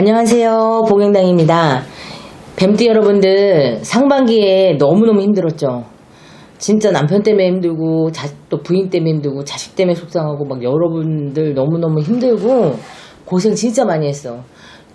안녕하세요. 복영당입니다. 뱀띠 여러분들 상반기에 너무너무 힘들었죠. 진짜 남편 때문에 힘들고 자- 또 부인 때문에 힘들고 자식 때문에 속상하고 막 여러분들 너무너무 힘들고 고생 진짜 많이 했어.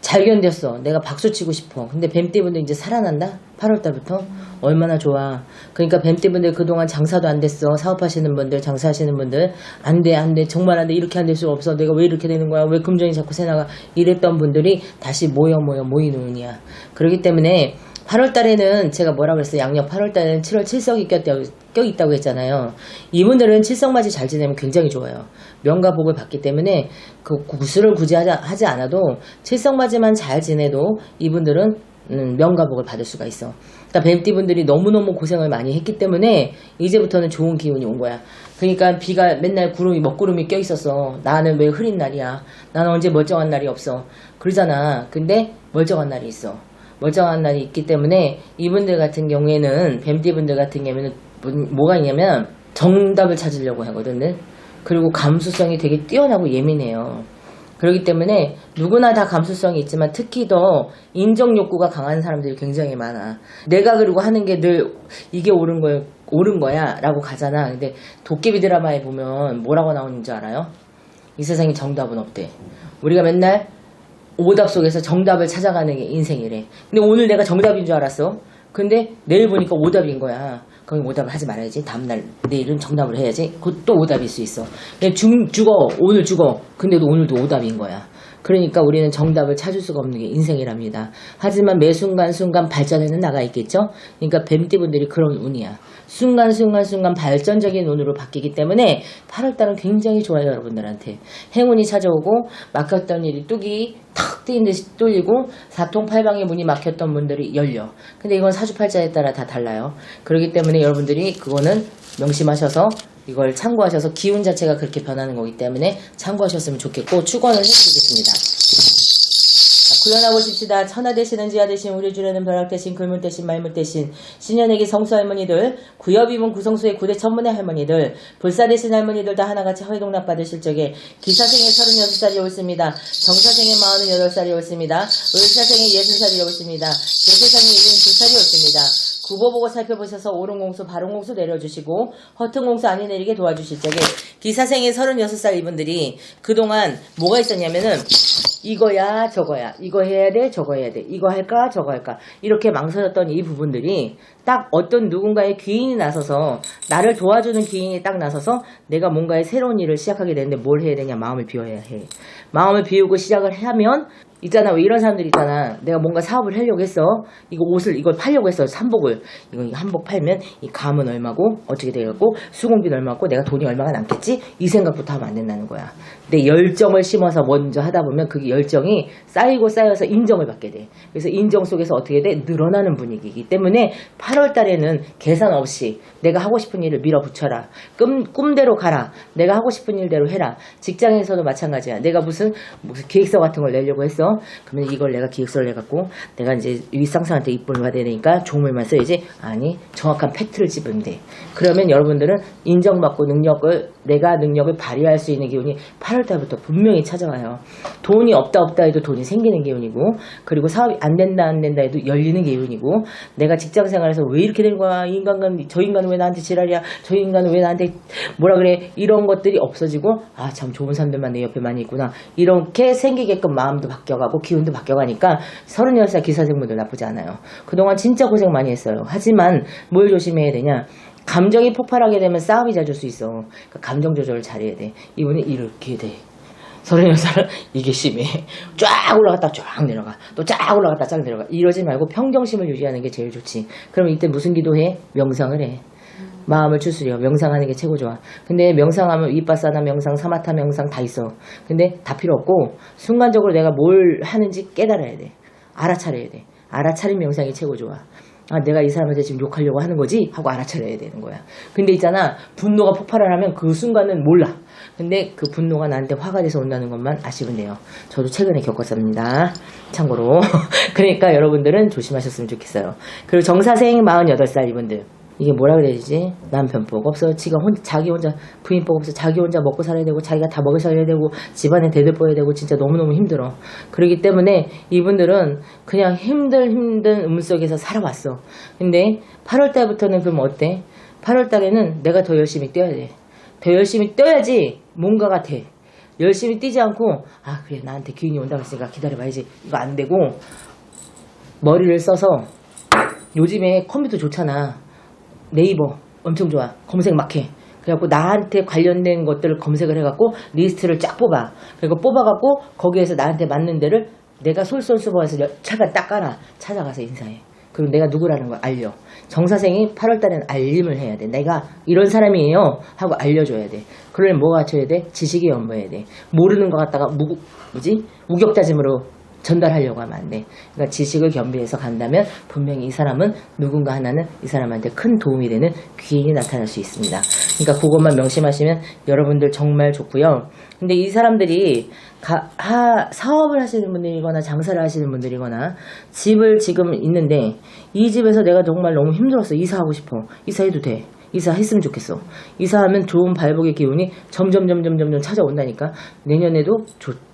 잘 견뎠어. 내가 박수 치고 싶어. 근데 뱀띠분들 이제 살아난다? 8월달부터? 얼마나 좋아. 그러니까 뱀띠분들 그동안 장사도 안 됐어. 사업하시는 분들, 장사하시는 분들. 안 돼, 안 돼. 정말 안 돼. 이렇게 안 될 수가 없어. 내가 왜 이렇게 되는 거야? 왜 금전이 자꾸 새나가? 이랬던 분들이 다시 모여 모여 모이는 운이야. 그렇기 때문에 8월 달에는 제가 뭐라 그랬어요? 양력 8월 달에는 7월 7석이 꼈다고, 껴있다고 했잖아요. 이분들은 칠성맞이 잘 지내면 굉장히 좋아요. 명과 복을 받기 때문에 그 구슬을 굳이 하지, 하지 않아도 칠성맞이만 잘 지내도 이분들은 음, 명과 복을 받을 수가 있어. 그러니까 뱀띠분들이 너무너무 고생을 많이 했기 때문에 이제부터는 좋은 기운이 온 거야. 그러니까 비가 맨날 구름이 먹구름이 껴 있었어. 나는 왜 흐린 날이야? 나는 언제 멀쩡한 날이 없어. 그러잖아. 근데 멀쩡한 날이 있어. 멀쩡한 날이 있기 때문에 이분들 같은 경우에는 뱀띠분들 같은 경우에는 뭐- 뭐가 있냐면 정답을 찾으려고 하거든요. 그리고 감수성이 되게 뛰어나고 예민해요. 그렇기 때문에 누구나 다 감수성이 있지만 특히 더 인정 욕구가 강한 사람들이 굉장히 많아. 내가 그리고 하는 게 늘 이게 옳은 거야, 옳은 거야 라고 가잖아. 근데 도깨비 드라마에 보면 뭐라고 나오는 줄 알아요? 이 세상에 정답은 없대. 우리가 맨날 오답 속에서 정답을 찾아가는 게 인생이래. 근데 오늘 내가 정답인 줄 알았어. 근데 내일 보니까 오답인 거야. 그럼 오답을 하지 말아야지. 다음날 내일은 정답을 해야지. 그것도 오답일 수 있어. 죽, 죽어. 오늘 죽어. 근데도 오늘도 오답인 거야. 그러니까 우리는 정답을 찾을 수가 없는 게 인생이랍니다. 하지만 매 순간순간 발전해는 나가 있겠죠? 그러니까 뱀띠분들이 그런 운이야. 순간순간순간 발전적인 운으로 바뀌기 때문에 8월달은 굉장히 좋아요, 여러분들한테. 행운이 찾아오고 막혔던 일이 뚝이 탁 뜨인 듯이 뚫리고 사통팔방의 문이 막혔던 분들이 열려. 근데 이건 사주팔자에 따라 다 달라요. 그렇기 때문에 여러분들이 그거는 명심하셔서 이걸 참고하셔서 기운 자체가 그렇게 변하는 거기 때문에 참고하셨으면 좋겠고 축원을 해드리겠습니다. 자, 구현하고 싶시다. 천하 대신은 지하 대신 우리 주려는 벼락 대신 글문 대신 말문 대신 신년에게 성수 할머니들 입은 구성수의 구대 천문의 할머니들 불사 대신 할머니들 다 하나같이 허위동납 받으실 적에 기사생의 36살이 옳습니다. 정사생의 48살이 옳습니다. 을사생의 60살이 옳습니다. 개세상의 72살이 옳습니다. 구보 보고 살펴보셔서 옳은 공수 바른 공수 내려주시고 허튼 공수 아니 내리게 도와주실 적에 기사생의 36살 이분들이 그동안 뭐가 있었냐면은 이거야 저거야 이거 해야 돼 저거 해야 돼 이거 할까 저거 할까. 이렇게 망설였던 이 부분들이 딱 어떤 누군가의 귀인이 나서서 나를 도와주는 귀인이 딱 나서서 내가 뭔가의 새로운 일을 시작하게 되는데 뭘 해야 되냐 마음을 비워야 해. 마음을 비우고 시작을 하면 있잖아 왜 이런 사람들 있잖아. 내가 뭔가 사업을 하려고 했어. 이거 옷을 이걸 팔려고 했어. 한복을. 이거 한복 팔면 이 감은 얼마고 어떻게 되겠고 수공비는 얼마고 내가 돈이 얼마가 남겠지? 이 생각부터 하면 안 된다는 거야 내 열정을 심어서 먼저 하다 보면 그 열정이 쌓이고 쌓여서 인정을 받게 돼. 그래서 인정 속에서 어떻게 돼? 늘어나는 분위기이기 때문에 8월 달에는 계산 없이 내가 하고 싶은 일을 밀어붙여라. 꿈, 꿈대로 가라. 내가 하고 싶은 일대로 해라. 직장에서도 마찬가지야. 내가 무슨 무슨 계획서 같은 걸 내려고 했어? 그러면 이걸 내가 기획서를 내갖고 내가 이제 윗상사한테 입금을 받아야 되니까 종물만 써야지. 아니 정확한 팩트를 집으면 돼. 그러면 여러분들은 인정받고 능력을 내가 능력을 발휘할 수 있는 기운이 8월 달부터 분명히 찾아와요. 돈이 없다 없다 해도 돈이 생기는 기운이고 그리고 사업이 안 된다 안 된다 해도 열리는 기운이고 내가 직장 생활에서 왜 이렇게 된 거야? 이 인간은 저 인간은 왜 나한테 지랄이야? 저 인간은 왜 나한테 뭐라 그래? 이런 것들이 없어지고 아 참 좋은 사람들만 내 옆에 많이 있구나. 이렇게 생기게끔 마음도 바뀌어가고 기운도 바뀌어가니까 36살 기사생분들 나쁘지 않아요. 그동안 진짜 고생 많이 했어요. 하지만 뭘 조심해야 되냐 감정이 폭발하게 되면 싸움이 잦을 수 있어 그러니까 감정 조절을 잘해야 돼 이분이 이렇게 돼 서른여살은 이게 심해. 쫙 올라갔다 쫙 내려가. 또 쫙 올라갔다 쫙 내려가. 이러지 말고 평정심을 유지하는 게 제일 좋지. 그럼 이때 무슨 기도해? 명상을 해. 마음을 추스려. 명상하는 게 최고 좋아. 근데 명상하면 위빠사나 명상, 사마타 명상 다 있어. 근데 다 필요 없고 순간적으로 내가 뭘 하는지 깨달아야 돼. 알아차려야 돼. 알아차린 명상이 최고 좋아. 아, 내가 이 사람한테 지금 욕하려고 하는 거지? 하고 알아차려야 되는 거야. 근데 있잖아. 분노가 폭발을 하면 그 순간은 몰라. 근데 그 분노가 나한테 화가 돼서 온다는 것만 아시면 돼요. 저도 최근에 겪었습니다. 참고로. 그러니까 여러분들은 조심하셨으면 좋겠어요. 그리고 정사생 48살 이분들. 이게 뭐라 그래야 되지? 남편 복 없어. 지가 혼 자기 혼자 부인 복 없어. 자기 혼자 먹고 살아야 되고 자기가 다 먹여 살려야 되고 집안에 대들보야 되고 진짜 너무너무 힘들어. 그렇기 때문에 이분들은 그냥 힘들 힘든 음 속에서 살아왔어. 근데 8월 달부터는 그럼 어때? 8월 달에는 내가 더 열심히 뛰어야 돼. 더 열심히 뛰어야지 뭔가가 돼. 열심히 뛰지 않고 아 그래 나한테 기운이 온다고 했으니까 기다려봐야지 이거 안 되고 머리를 써서 요즘에 컴퓨터 좋잖아. 네이버 엄청 좋아. 검색 막 해. 그래갖고 나한테 관련된 것들을 검색을 해갖고 리스트를 쫙 뽑아. 그리고 뽑아갖고 거기에서 나한테 맞는 데를 내가 솔솔수범해서 차가 딱 깔아. 찾아가서 인사해. 그리고 내가 누구라는 걸 알려. 정사생이 8월 달에는 알림을 해야 돼. 내가 이런 사람이에요. 하고 알려줘야 돼. 그러면 뭐가 갖춰야 돼? 지식이 연보해야 돼. 모르는 것 같다가 무, 뭐지? 우격다짐으로 전달하려고 하면 안 돼. 그러니까 지식을 겸비해서 간다면 분명히 이 사람은 누군가 하나는 이 사람한테 큰 도움이 되는 귀인이 나타날 수 있습니다. 그러니까 그것만 명심하시면 여러분들 정말 좋고요. 근데 이 사람들이 가, 하, 사업을 하시는 분들이거나 장사를 하시는 분들이거나 집을 지금 있는데 이 집에서 내가 정말 너무 힘들었어. 이사하고 싶어. 이사해도 돼. 이사했으면 좋겠어. 이사하면 좋은 발복의 기운이 점점 점점 점점 찾아온다니까 내년에도 좋지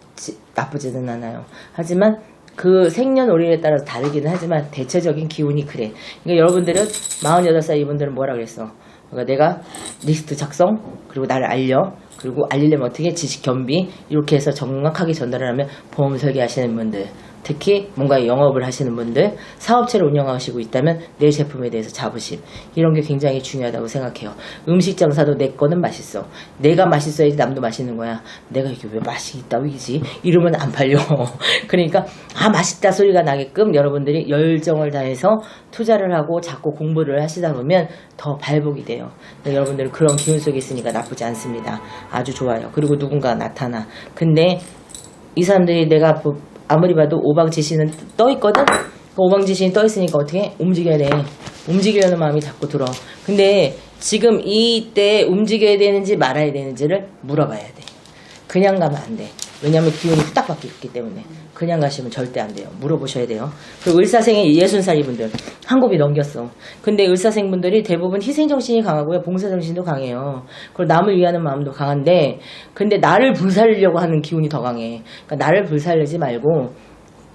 나쁘지는 않아요. 하지만 그 생년월일에 따라서 다르기는 하지만 대체적인 기운이 그래. 그러니까 여러분들은 48살 이분들은 뭐라 그랬어? 그러니까 내가 리스트 작성 그리고 나를 알려 그리고 알리려면 어떻게 지식 겸비 이렇게 해서 정확하게 전달을 하면 보험 설계하시는 분들 특히 뭔가 영업을 하시는 분들 사업체를 운영하시고 있다면 내 제품에 대해서 자부심 이런 게 굉장히 중요하다고 생각해요. 음식 장사도 내 거는 맛있어. 내가 맛있어야지 남도 맛있는 거야. 내가 이게 왜 맛이 있다위지? 이러면 안 팔려. 그러니까 아 맛있다 소리가 나게끔 여러분들이 열정을 다해서 투자를 하고 자꾸 공부를 하시다 보면 더 발복이 돼요. 근데 여러분들은 그런 기운 속에 있으니까 나쁘지 않습니다. 아주 좋아요. 그리고 누군가 나타나. 근데 이 사람들이 내가 뭐 아무리 봐도 오방지신은 떠 있거든. 그 오방지신이 떠 있으니까 어떻게 움직여야 돼. 움직이려는 마음이 자꾸 들어. 근데 지금 이때 움직여야 되는지 말아야 되는지를 물어봐야 돼. 그냥 가면 안 돼. 왜냐면 기운이 후딱 바뀌기 때문에. 그냥 가시면 절대 안 돼요. 물어보셔야 돼요. 그리고 을사생의 예순살이 분들. 한 곱이 넘겼어. 근데 을사생 분들이 대부분 희생정신이 강하고요. 봉사정신도 강해요. 그리고 남을 위하는 마음도 강한데, 근데 나를 불살리려고 하는 기운이 더 강해. 그러니까 나를 불살리지 말고,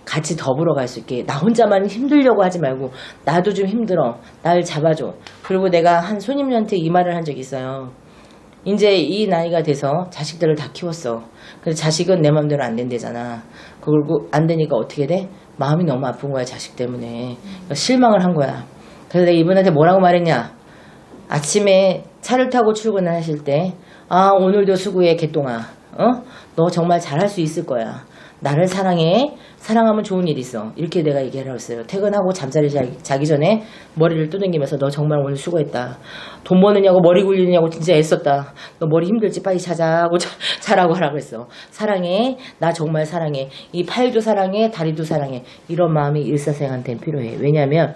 같이 더불어 갈 수 있게 나 혼자만 힘들려고 하지 말고 나도 좀 힘들어 나를 잡아줘 그리고 내가 한 손님한테 이 말을 한 적이 있어요 이제 이 나이가 돼서 자식들을 다 키웠어. 근데 자식은 내 맘대로 안 된대잖아. 그리고 안 되니까 어떻게 돼? 마음이 너무 아픈 거야 자식 때문에. 그러니까 실망을 한 거야. 그래서 내가 이분한테 뭐라고 말했냐? 아침에 차를 타고 출근을 하실 때, 아, 오늘도 수고해, 개똥아. 어? 너 정말 잘할 수 있을 거야. 나를 사랑해. 사랑하면 좋은 일 있어. 이렇게 내가 얘기를 했어요. 퇴근하고 잠자리 자기, 전에 머리를 두들기면서 너 정말 오늘 수고했다. 돈 버느냐고 머리 굴리느냐고 진짜 애썼다. 너 머리 힘들지 빨리 자자고 자, 자라고 하라 그랬어. 사랑해. 나 정말 사랑해. 이 팔도 사랑해. 다리도 사랑해. 이런 마음이 일사생한테는 필요해. 왜냐면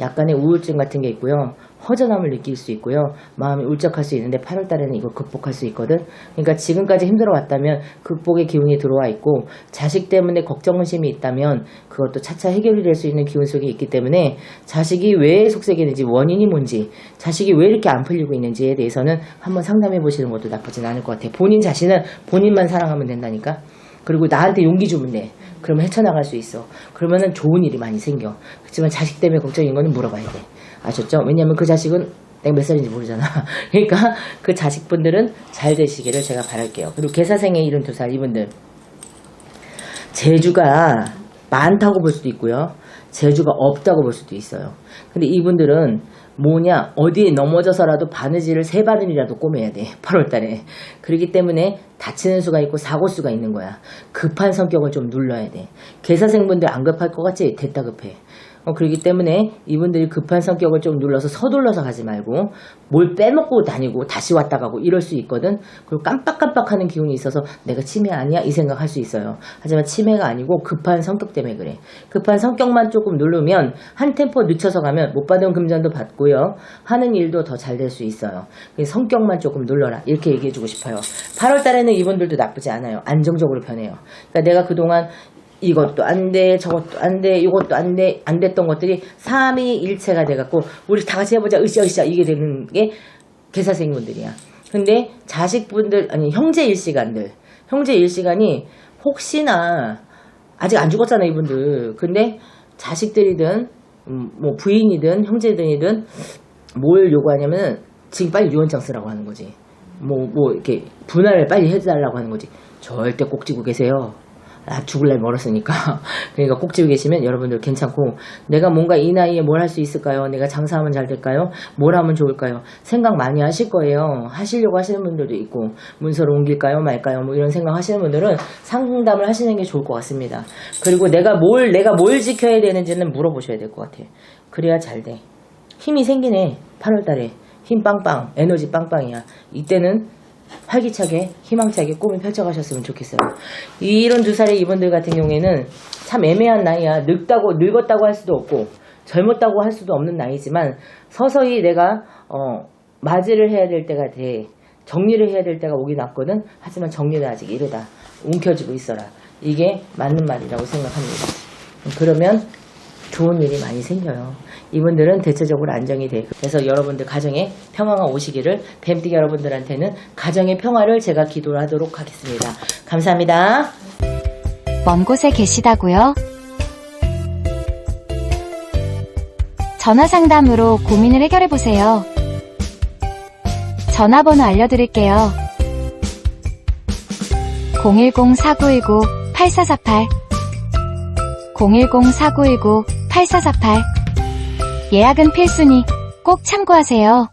약간의 우울증 같은 게 있고요. 허전함을 느낄 수 있고요. 마음이 울적할 수 있는데 8월 달에는 이걸 극복할 수 있거든. 그러니까 지금까지 힘들어 왔다면 극복의 기운이 들어와 있고 자식 때문에 걱정심이 있다면 그것도 차차 해결이 될 수 있는 기운 속에 있기 때문에 자식이 왜 속색이는지 원인이 뭔지 자식이 왜 이렇게 안 풀리고 있는지에 대해서는 한번 상담해 보시는 것도 나쁘진 않을 것 같아. 본인 자신은 본인만 사랑하면 된다니까. 그리고 나한테 용기 주면 돼. 그러면 헤쳐나갈 수 있어. 그러면은 좋은 일이 많이 생겨. 그렇지만 자식 때문에 걱정인 거는 물어봐야 돼. 아셨죠? 왜냐면 그 자식은 내가 몇 살인지 모르잖아. 그러니까 그 자식분들은 잘 되시기를 제가 바랄게요. 그리고 개사생의 72살 이분들. 재주가 많다고 볼 수도 있고요. 재주가 없다고 볼 수도 있어요. 근데 이분들은 뭐냐, 어디에 넘어져서라도 바느질을 세 바늘이라도 꼬매야 돼. 8월 달에. 그렇기 때문에 다치는 수가 있고 사고 수가 있는 거야. 급한 성격을 좀 눌러야 돼. 개사생분들 안 급할 것 같지? 됐다 급해. 어, 그렇기 때문에 이분들이 급한 성격을 좀 눌러서 서둘러서 가지 말고 뭘 빼먹고 다니고 다시 왔다 가고 이럴 수 있거든. 그리고 깜빡깜빡하는 기운이 있어서 내가 치매 아니야? 이 생각할 수 있어요. 하지만 치매가 아니고 급한 성격 때문에 그래. 급한 성격만 조금 누르면 한 템포 늦춰서 가면 못 받은 금전도 받고요. 하는 일도 더 잘 될 수 있어요. 그래서 성격만 조금 눌러라. 이렇게 얘기해주고 싶어요. 8월 달에는 이분들도 나쁘지 않아요. 안정적으로 변해요. 그러니까 내가 그동안 이것도 안 돼, 저것도 안 돼, 이것도 안 돼, 안 됐던 것들이 삼위 일체가 돼갖고 우리 다 같이 해보자, 으쌰 으쌰 이게 되는 게 개사생분들이야. 근데 자식분들 아니 형제 일시간들, 형제 일시간이 혹시나 아직 안 죽었잖아 이분들. 근데 자식들이든 음, 뭐 부인이든 형제들이든 뭘 요구하냐면 지금 빨리 유언장 쓰라고 하는 거지. 뭐, 뭐, 이렇게 분할을 빨리 해달라고 하는 거지. 절대 꼭 지고 계세요. 아, 죽을 날 멀었으니까. 그러니까 꼭 지고 계시면 여러분들 괜찮고, 내가 뭔가 이 나이에 뭘 할 수 있을까요? 내가 장사하면 잘 될까요? 뭘 하면 좋을까요? 생각 많이 하실 거예요. 하시려고 하시는 분들도 있고, 문서를 옮길까요? 말까요? 뭐 이런 생각 하시는 분들은 상담을 하시는 게 좋을 것 같습니다. 그리고 내가 뭘, 내가 뭘 지켜야 되는지는 물어보셔야 될 것 같아. 그래야 잘 돼. 힘이 생기네. 8월 달에. 힘 빵빵, 에너지 빵빵이야. 이때는 활기차게, 희망차게 꿈을 펼쳐가셨으면 좋겠어요. 이런 두 살의 이분들 같은 경우에는 참 애매한 나이야. 늙다고, 늙었다고 할 수도 없고, 젊었다고 할 수도 없는 나이지만, 서서히 내가, 어, 맞이를 해야 될 때가 돼. 정리를 해야 될 때가 오긴 왔거든. 하지만 정리는 아직 이르다. 움켜쥐고 있어라. 이게 맞는 말이라고 생각합니다. 그러면 좋은 일이 많이 생겨요. 이분들은 대체적으로 안정이 돼. 그래서 여러분들 가정에 평화가 오시기를 뱀띠 여러분들한테는 가정의 평화를 제가 기도를 하도록 하겠습니다. 감사합니다. 먼 곳에 계시다고요? 전화 상담으로 고민을 해결해 보세요. 전화번호 알려드릴게요. 010-4919-8448 010-4919-8448 예약은 필수니 꼭 참고하세요.